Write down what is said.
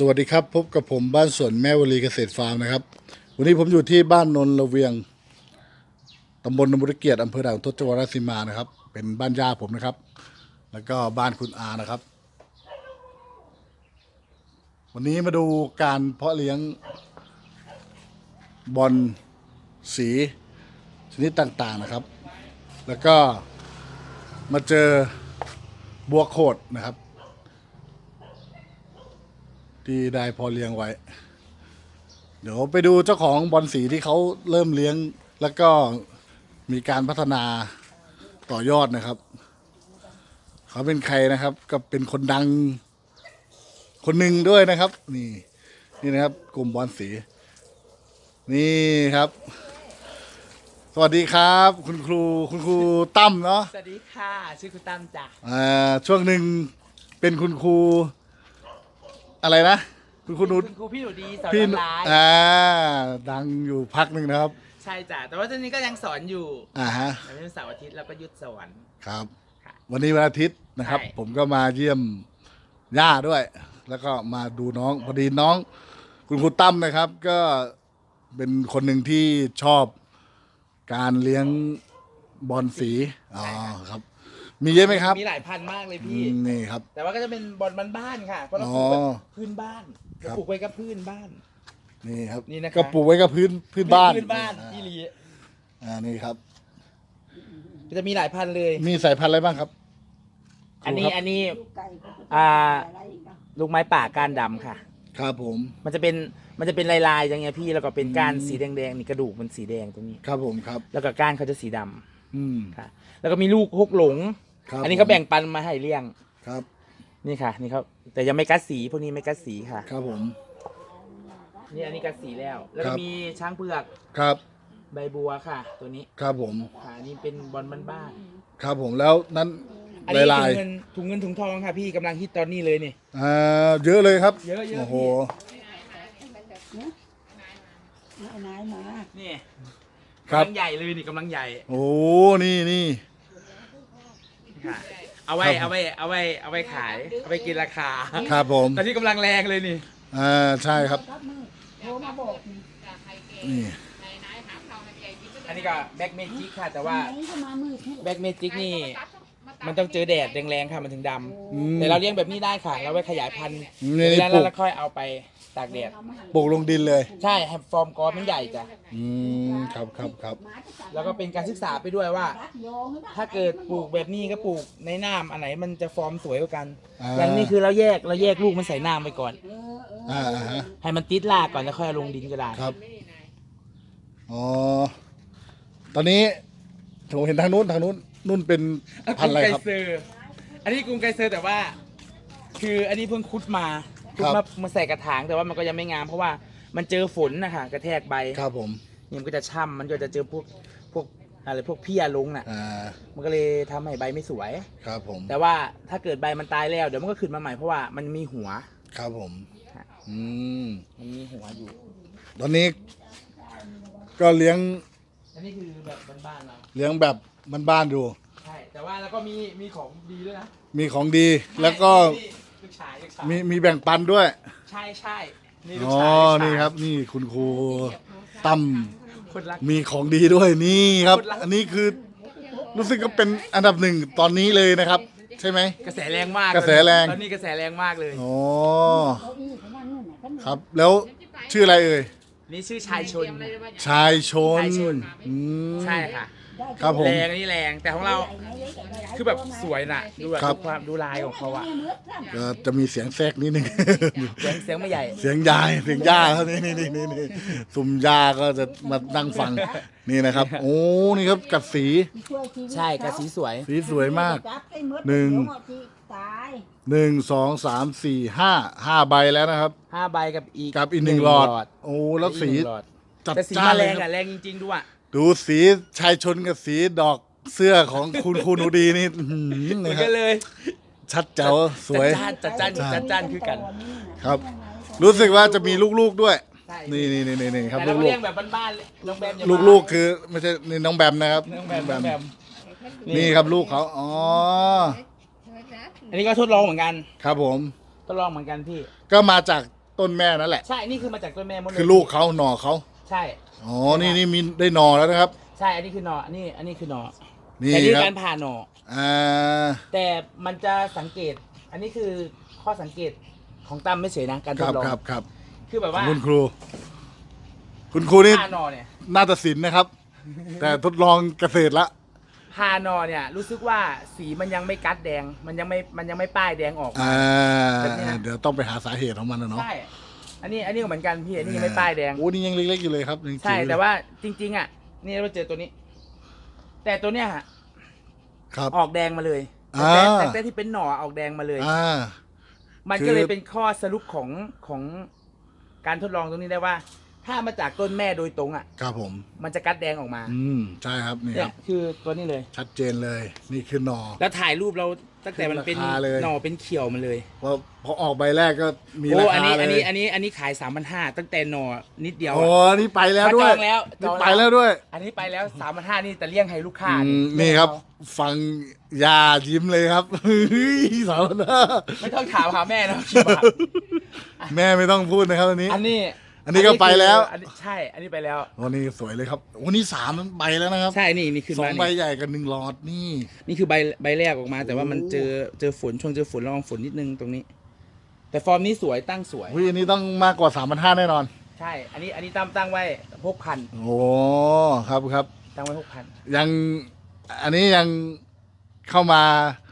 สวัสดีครับ พบกับผมบ้านสวนแม่วลีเกษตรฟาร์มนะครับ วันนี้ผมอยู่ที่บ้านนนละเวียงตำบลนนบุรีเกียรติอำเภอด่านทศจังหวัดราชสีมานะครับ เป็นบ้านย่าผมนะครับ แล้วก็บ้านคุณอานะครับ วันนี้มาดูการเพาะเลี้ยงบอลสีชนิดต่างๆนะครับ แล้วก็มาเจอบัวโขดนะครับ ที่ได้พอเลี้ยงไว้ เดี๋ยวไปดูเจ้าของบอลสีที่เขาเริ่มเลี้ยง แล้วก็มีการพัฒนาต่อยอดนะครับ เขาเป็นใครนะครับ ก็เป็นคนดังคนหนึ่งด้วยนะครับ นี่นี่นะครับ กลุ่มบอลสี นี่ครับ สวัสดีครับ คุณครูคุณครูตั้มเนาะสวัสดีค่ะ ชื่อคุณตั้มจ้ะอ่าช่วงหนึ่งเป็นคุณครู อะไรนะคุณครูนุชคุณครูพี่หนูดีสอนพี่ออนไลน์อ่าดังอยู่พักหนึ่งนะครับ ใช่จ้ะแต่ว่าตอนนี้ก็ยังสอนอยู่อ่าฮะ แต่เป็นเสาร์อาทิตย์แล้วก็หยุดสอน ครับ ค่ะวันนี้วันอาทิตย์นะครับ ใช่ ผมก็มาเยี่ยมย่าด้วย แล้วก็มาดูน้องพอดีน้อง คุณครูตั้มนะครับ ก็เป็นคนหนึ่งที่ชอบการเลี้ยงบอลสีอ๋อครับ มีเยอะไหมครับ มีหลายพันมากเลยอืพี่มนี่ครับ แต่ว่าก็จะเป็นบอลบ้านๆค่ะเพราะเราอ๋ปอลูกแบบพื้นบ้านครับเราปลูกไว้กับพื้นบ้าน นี่ครับนี่นะครับ ก็ปลูกไว้กับพื้นพื้นบ้านพื้นบ้านอ่พี่ลีอ่านี่ครับ ก็จะมีหลายพันเลย มีสายพันธุ์อะไรบ้างครับอันนี้ครูครับอันนี้ อ่า ลูกไม้ป่าก้านดำค่ะ ครับผม มันจะเป็นมันจะเป็นลายๆอย่างเงี้ยพี่แล้วก็เป็นก้านสีแดงๆนี่กระดูกมันสีแดงตรงนี้ ครับผมครับ แล้วก็ก้านเขาจะสีดำอืม ค่ะ แล้วก็มีลูกฮกหลง ครับอันนี้เขาแบ่งปันมาให้เลี้ยง ครับ นี่ค่ะ นี่เขาแต่ยังไม่กัดสีพวกนี้ไม่กัดสีค่ะ ครับผม นี่อันนี้กัดสีแล้ว แล้วคก็รับ มีช้างเผือกครับ ใบบัวค่ะ ตัวนี้ครับผม ค่ะอันนี่เป็นบอลบ้านครับผมแล้วนั้นๆอันนี้ลายถุงเงินถุงเงินถุงทองค่ะพี่กำลังฮิตตอนนี้เลยนี่ ๆอ่าเยอะเลยครับเยอะๆ โอ้โห นายมานี่ครับ กำลังใหญ่เลยนี่กำลังใหญ่ โอ้นี่นี่ ค่ะเอาไว้ครับ เอาไว้เอาไว้เอาไว้ขาย เอาไว้กินราคาครับผมตอนนี้กำลังแรงเลยนี่อ่าใช่ครับครับมือโทรมาบอกนี่นี่อันนี้ก็แบ็กเมจิกค่ะแต่ว่าไหนก็มามือที่แบ็กเมจิกนี่มันต้องเจอแดดแรงๆค่ะมันถึงดอืมำแต่เราเลี้ยงแบบนี้ได้ค่ะ เราไว้ขยายพันธุ์นี่นี่แล้วปลูก เราค่อยเอาไป ตากแดดปลูกลงดินเลย ใช่ให้ฟอร์มกอมันใหญ่จ้ะอืมครับครับครับแล้วก็เป็นการศึกษาไปด้วยว่า ถ้าเกิดปลูกแบบนี้ก็ปลูกในน้ำอันไหนมันจะฟอร์มสวยกว่ากัน อ่าอย่างนี้คือเราแยกเราแยกลูกมันใส่น้ำไปก่อนเออเอออ่าอ่าฮะให้มันติดรากก่อนแล้วค่อยเอาลงดินก็ได้ครับอ๋อตอนนี้ผมเห็นทางนู้นทางนู้นนุ่นเป็นพันธุ์อะไรครับกรุงไกเซอร์ อันนี้กรุงไกเซอร์แต่ว่า คืออันนี้เพิ่งคุดมา คุดครัมาบมาใส่กระถางแต่ว่ามันก็ยังไม่งามเพราะว่ามันเจอฝนนะคะกระแทกใบครับผมนี่มันก็จะช่ำมันก็จะเจอพวกพวกอะไรพวกเพี้ยลงน่ะ อ่ามันก็เลยทำให้ใบไม่สวย ครับผมแต่ว่าถ้าเกิดใบมันตายแล้วเดี๋ยวมันก็ขึ้นมาใหม่เพราะว่ามันมีหัว ครับผมค่ะ อืมมันมีหัวอยู่ ตอนนี้ ก็เลี้ยงอันนี้คือแบบบ้านๆเราเลี้ยงแบบบ้านๆอยู่ใช่แต่ว่าแล้วก็มีมีของดีด้วยนะมีของดีแล้วก็นี่ ลูกชายลูกชายมีมีแบ่งปันด้วย ใช่ใช่นี่ลูกอ๋อ ชายลูกชายนี่ครับ นี่คุณครูตั้มคนรัก มีของดีด้วยนี่ครับ คนรัก อันนี้คือรู้สึกก็เป็นอันดับหนึ่งตอนนี้เลยนะครับ ใช่ไหม กระแสแรงมากกระแสแรง ตอนนี้กระแสแรงมากเลย อ๋อเก้าอี้ของมันนู่นน่ะก็มีครับ แล้วชื่ออะไรเอ่ย นี่ชื่อชายชน ชายชนชายชน อืมใช่ค่ะได้ ครับผม แรงนี่แรงแต่ของเรา คือแบบสวยน่ะ ดูแบบครับ ดูความดูลายของเขาอะก็จะมีเสียงแทรกนิดนึง เสียงเสียงไม่ใหญ่ เสียงยายเสียงย่าเขานี่นี่นี่นี่นี่สุ่มยาก็จะมานั่งฟังนี่นะครับ โอ้นี่ครับกัดสีใช่กระสีสวย สีสวยมากจับไอ้มดหนึ่งเดี๋ยวที่ตายหนึ่งสองสามสี่ห้าห้าใบแล้วนะครับ ห้าใบกับอีกกับอีกหนึ่งหลอด โอ้แล้วสีอีกหนึ่งหลอดจัดแต่สีจ้ามาแรเลยงครัอะบแรงจริง ๆดูอะ ดูสีชายชนกับสีดอกเสื้อของคุณครูหนูดีนี่อื้อหือเหมือนะนครักับนเลยชัดเจ๋วสวย จัดจ้านจัดจ้านจัดจ้านคือกันครับ รู้สึกว่าจะมีลูกๆด้วยใช่นี่นี่นี่นี่ครับแต่เราก็ลูเลี้กยงแบบบ้านๆเลยน้องแบมอย่าๆมาลูกๆคือไม่ใช่นี่น้องแบมนะครับน้องแบมน้องแบม นี่ครับลูกเขาอ๋ออันนี้ก็ทดลองเหมือนกัน ครับผม ทดลองเหมือนกันพี่ ก็มาจากต้นแม่นั่นแหละ ใช่ นี่คือมาจากต้นแม่หมดเลยคือลูกเขาหน่อเขา ใช่ อ๋อ นี่นี่มีได้หน่อแล้วนะครับ ใช่ อันนี้คือหนออันนี้ อันนี้คือหนอนี่แต่นี่ครับการผ่าหนออ่า แต่มันจะสังเกต อันนี้คือข้อสังเกตของตั้มไม่เฉยนะ การทคดรับลอง ครับครับคือแบบของว่าคุณครู คุณครูนี่ผ่าหนอเนี่ย นาฏศิลป์นะครับ แต่ทดลองเกษตรละผ่าหนอเนี่ยรู้สึกว่าสีมันยังไม่กัดแดง มันยังไม่มันยังไม่ป้ายแดงออกมา อ่า แบบนี้นะ เดี๋ยวต้องไปหาสาเหตุของมันนะเนาะ ใช่ อันนี้อันนี้ก็เหมือนกันพี่อันนี้ยังไม่ป้ายแดง โอ้นี่ยังเล็กๆอยู่เลยครับยังจิ๋ใช่เลยแต่ว่าจริง ๆ อะ นี่เราเจอตัวนี้ แต่ตัวเนี้ยฮะครับ ออกแดงมาเลยอ่า แต่แต่แต่ที่เป็นหน่อออกแดงมาเลย อ่า มันคือก็เลยเป็นข้อสรุปของของการทดลองตรงนี้ได้ว่า ถ้ามาจากต้นแม่โดยตรงอะ ครับผม มันจะกัดแดงออกมา อืมใช่ครับนี่เนี่คยรับ คือตัวนี้เลย ชัดเจนเลยนี่คือหนอ แล้วถ่ายรูปเราตั้งแต่มันเป็นราคาเลย หน่อเป็นเขียวมาเลยพอพอออกใบแรกก็มีโอ้ราอันคานี้เลอันนี้ยอันนี้อันนี้ขายสามพันห้าตั้งแต่หน่อนิดเดียวโอ้อะนี่ไปแล้วด้วยจองแล้วจนี่องไปแล้วด้วยอันนี้ไปแล้วสามพันห้านี่แต่เลี่ยงให้ลูกค้าอืมนี่ครับ ฟังยายิ้มเลยครับเฮ้ยสาวนะไม่ต้องถามหาแม่นะกี่บาทแม่ไม่ต้องพูดนะครับอันนี้อันนี้ อันนี้ก็ไปแล้ว อันนี้ใช่ อันนี้ไปแล้ว วันนี้สวยเลยครับวันนี้สามใบแล้วนะครับใช่นี่นี่คือสองมาใบนี่ใหญ่กับหนึ่งหลอดนี่ นี่คือใบใบแรกออกมา แต่ว่ามันโอ้เจอเจอฝนช่วงเจอฝนระวังฝนนิดนึงตรงนี้ แต่ฟอร์มนี้สวยตั้งสวยวิอันนี้ต้องมากกว่าสามพันห้าแน่นอน ใช่ อันนี้อันนี้ตั้งตั้งไว้หกพันโอ้ครับครับ ตั้งไว้หกพันยังอันนี้ยังเข้ามา